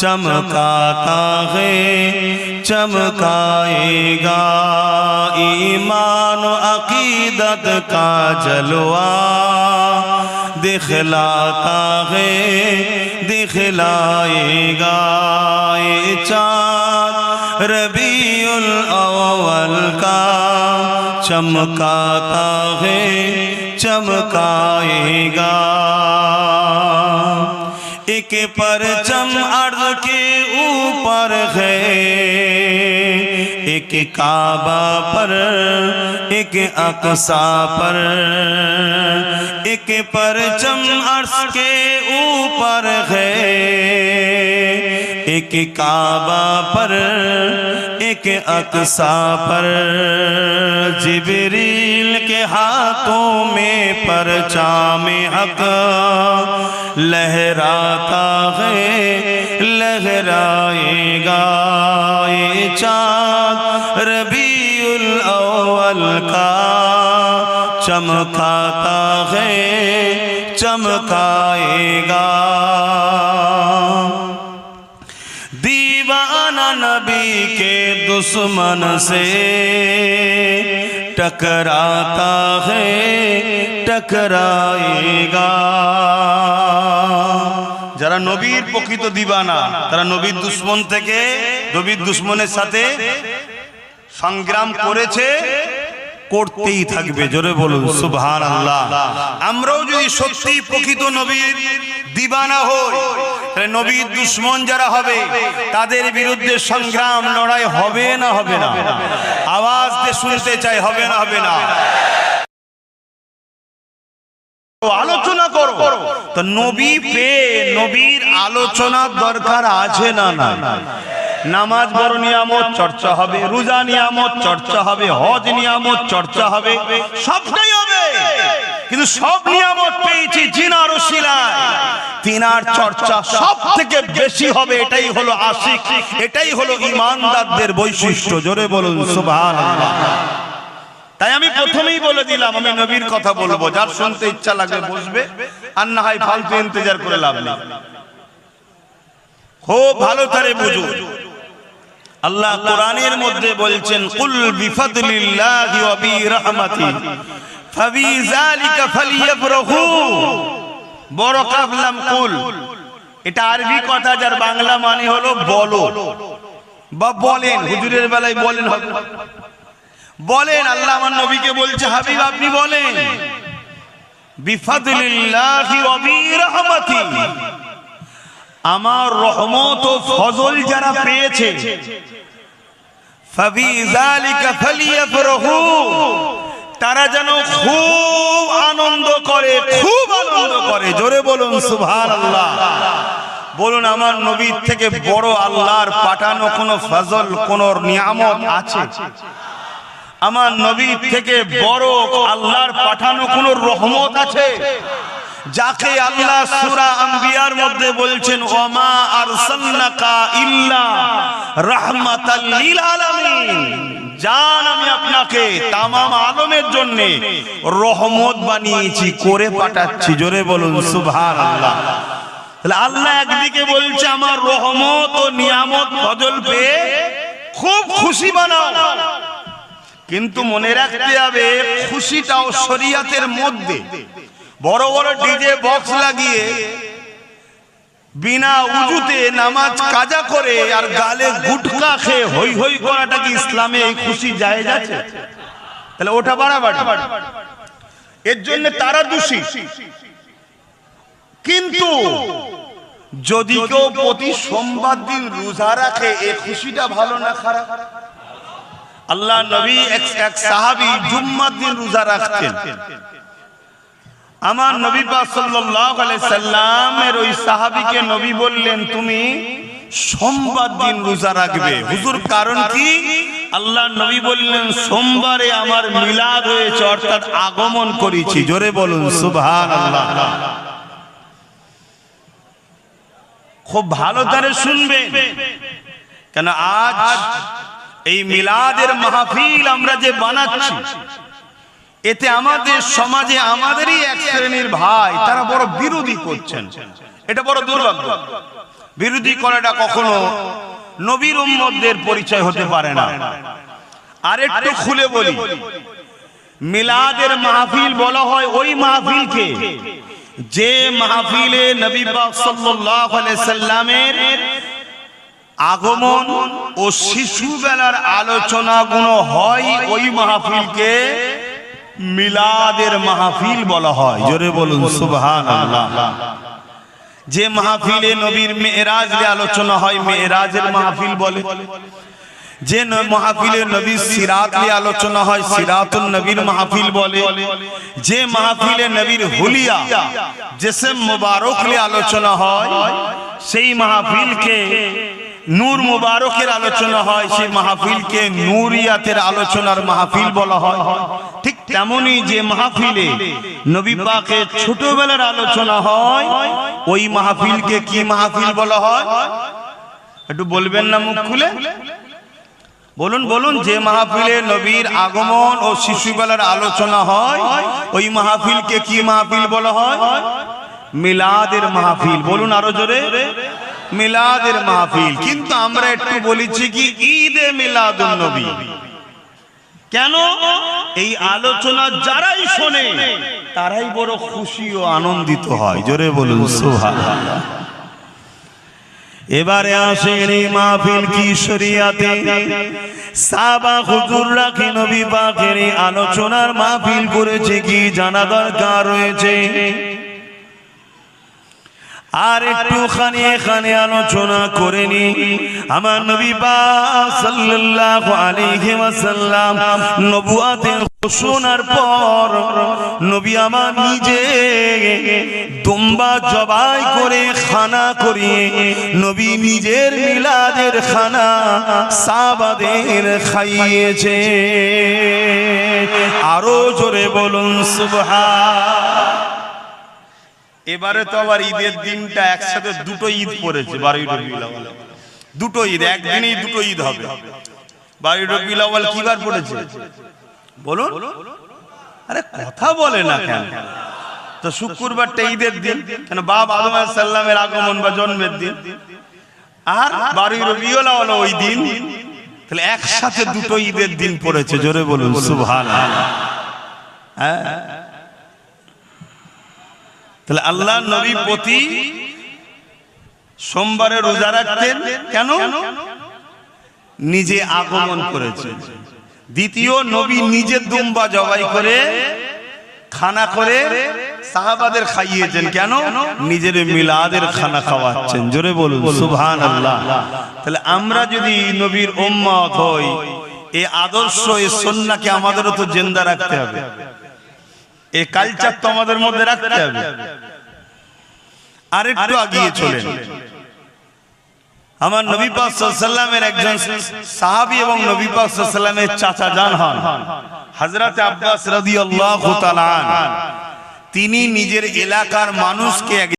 چمکاتا ہے چمکائے گا ایمان و عقیدت کا جلوہ۔ دکھلاتا ہے دکھلائے گا اے چاند ربیع الاول کا۔ چمکاتا ہے چمکائے گا एक परचम अर्ज़ के ऊपर है। एक काबा पर, एक अकसा पर, एक परचम अर्ज़ के ऊपर है। एक काबा पर, एक अकसा पर, जिबरील के हाथों में परचाम हक लहराता है, लहराएगा ये चाँद। रबीउल अव्वल का चमकाता है, चमकाएगा। दीवाना नबी के दुश्मन से टकराता है टकराएगा যারা নবীর প্রকৃত দিবানা তারা নবীর দুশ্মন থেকে নবীর দুশ্মনের সাথে সংগ্রাম করেছে করতেই থাকবে জোরে বলুন সুবহান আল্লাহ আমরাও যদি সত্যি প্রকৃত নবীর দিবানা হই তাহলে নবীর দুশ্মন যারা হবে তাদের বিরুদ্ধে সংগ্রাম লড়াই হবে না হবে না? আওয়াজ দিয়ে শুনতে চাই হবে না হবে না? আলোচনা করো। তো নবী পেয়ে নবীর আলোচনার দরকার আছে না না নামাজ বড় নিয়ামত চর্চা হবে, রোজা, নিয়ামত চর্চা হবে, হজ, নিয়ামত চর্চা হবে, সবটাই হবে। কিন্তু সব নিয়ামত পেয়েছি জিনার তিনার চর্চা সব থেকে বেশি হবে, এটাই হলো আশিক, এটাই হলো ইমানদারদের বৈশিষ্ট্য। জোরে বলুন, সুবহানাল্লাহ। তাই আমি প্রথমেই বলে দিলাম, আমি নবীর কথা বলব, যার শুনতে ইচ্ছা লাগবে বসবে, আর না হয় ফালতু ইন্তজার করে লাভ নেই। খুব ভালো করে বুঝু। আল্লাহ কোরআনের মধ্যে বলছেন, কুল বিফাদলিল্লাহি ওয়া বিরহমাতি ফাবি যালিকা ফালিয়াফরাহু। বড় কাফলাম কুল। এটা আরবি কথা যার বাংলা মানে হলো বলো। বা বলেন, হুজুরের বেলায় বলেন হবে। বলেন, আল্লাহ আমার নবীকে বলছে, হাবিব, আপনি বলেন, বিফাদলিল্লাহি ওয়া বিরহমাতি আমার রহমত ও ফজল যারা পেয়েছে তারা যেন খুব আনন্দ করে, খুব আনন্দ করে। জোরে বলুন, সুবহানাল্লাহ। বলুন, আমার নবীর থেকে বড় আল্লাহর পাঠানো কোনো ফজল, কোন নিয়ামত আছে? আমার নবী থেকে বড় আল্লাহর পাঠানো কোন রহমত আছে? যাকে আল্লাহ সূরা আম্বিয়ার মধ্যে বলছেন, ওমা আরসালনাকা ইল্লা আলামিন। জান আমি আপনাকে তামাম আলমের জন্য রহমত বানিয়েছি, করে পাঠাচ্ছি। জোরে বলুন, সুবহানাল্লাহ। তাহলে আল্লাহ একদিকে বলছে, আমার রহমত ও নিয়ামত ফজল পেয়ে খুব খুশি বানাও। কিন্তু মনে রাখতে হবে, খুশিটাও শরিয়াতের মধ্যে। বড় বড় ডিজে বক্স লাগিয়ে বিনা উজুতে নামাজ কাজা করে আর গালে গুটকা খেয়ে হই হই করাটা কি ইসলামে এই খুশি যায় যাচ্ছে? তাহলে ওটা বাড়াবাড়ি। এর জন্য তারা দোষী। কিন্তু যদি কেউ প্রতি সোমবার দিন রোজা রাখে এ খুশিটা ভালো না খারাপ? আল্লাহ নবী এক এক সাহাবী জুম্মার দিন রোজা রাখতেন। আমার নবী সাল্লামের ওই সাহাবীকে নবী বললেন তুমি সোমবার দিন রোজা রাখবে। হুজুর কারণ কি? আল্লাহ নবী বললেন সোমবারে আমার মিলাদ হয়েছে অর্থাৎ আগমন করেছি। জোরে বলুন সুবহানাল্লাহ। খুব ভালো করে শুনবে কেন আজ এই মিলাদের মাহফিল আমরা যে বানাচ্ছি এতে আমাদের সমাজে আমাদেরই এক শ্রেণির ভাই, তারা বড় বিরোধী করছেন। এটা বড় দুর্ভাগ্য বিরোধী করাটা কখনো নবীর উম্মতদের পরিচয় হতে পারে না। আর একটু খুলে বলি, মিলাদের মাহফিল বলা হয় ওই মাহফিলকে যে মাহফিলে নবী পাক সাল্লাল্লাহু আলাইহি সাল্লামের আগমন ও শিশুবেলার আলোচনাগুলো হয় ওই মাহফিলকে মিলাদের মাহফিল বলা হয়। জোরে বলুন সুবহানাল্লাহ। যে মাহফিলে নবীর মেয়েরাজ আলোচনা হয় মেয়েরাজের মাহফিল বলে। যে মাহফিলে নবীর সিরাত নিয়ে আলোচনা হয় সিরাতুন নবীর মাহফিল বলে। যে মাহফিলে নবীর হুলিয়া জেসে মুবারক নিয়ে আলোচনা হয় সেই মাহফিলকে নূর মুবারকের আলোচনা হয় সেই মাহফিলকে নূরিয়াতের আলোচনার মাহফিল বলা হয়। তেমনি যে মাহফিলে নবী পাকের ছোটবেলার আলোচনা হয় ওই মাহফিলকে কি মাহফিল বলা হয়? একটু বলবেন না মুখ খুলে? বলুন বলুন যে মাহফিলে নবীর আগমন ও শিশুবেলার আলোচনা হয় ওই মাহফিলকে কি মাহফিল বলা হয়? মিলাদের মাহফিল। বলুন আরও জোরে। মিলাদের মাহফিল। কিন্তু আমরা একটু বলেছি কি ঈদে মিলাদুন নবী। কেন? এই আলোচনা যারাই শোনে, তারাই বড় খুশি ও আনন্দিত হয়। জোরে বলুন এবারে আসেন এই মাহফিল কি শরিয়াতে। সাবা হুজুর রাখি নবী পাকের আলোচনার মাহফিল করেছে কি জানা দরকার রয়েছে? আর একটুখানি এখানে আলোচনা করে নি। আমার নবী পাক সাল্লাল্লাহু আলাইহি ওয়াসাল্লাম নবুয়াতের ঘোষণার পর নবী আমার নিজে দুম্বা জবাই করে খানা করিয়ে নবী নিজের মিলাদের খানা সাবাদের খাইয়েছে। আরও জোরে বলুন, সুবহান। এবারে তো আবার ঈদের দিনটা একসাথে দুটো ঈদ পড়েছে, বারোই রবিউল আউয়াল। দুটো ঈদ, একদিনেই দুটো ঈদ হবে। বারোই রবিউল আউয়াল কি বার পড়েছে? বলুন। আরে কথা বলে না কেন? তো শুক্রবারটা ঈদের দিন, কেন বাপ আদম সালামের আগমন বা জন্মের দিন। আর বারোই রবিউল আউয়াল ওই দিন। তাহলে একসাথে দুটো ঈদের দিন পড়েছে, জোরে বলুন, সুবহানাল্লাহ। হ্যাঁ। তাহলে আল্লাহ নবী প্রতি সোমবারে রোজা রাখতেন? কেন? নিজে আগমন করেছে দ্বিতীয় নবী নিজে দুম্বা জবাই করে খানা করে সাহাবাদের খাইয়েছেন। কেন? নিজের মিলাদের খানা খাওয়াচ্ছেন। জোরে বলুন সুবহান আল্লাহ তাহলে আমরা যদি নবীর উম্মত হই এই আদর্শ এই সন্নাকে আমাদেরও তো জেন্দা রাখতে হবে। এই কালচার তো আমাদের মধ্যে রাখতে হবে। আর একটু আগিয়ে চলেন। আমার নবী পাক সাল্লামের একজন সাহাবী এবং নবী পাক সাল্লামের চাচা জান হন। হযরত আব্বাস রাদিয়াল্লাহু তাআলা তিনি নিজের এলাকার মানুষকে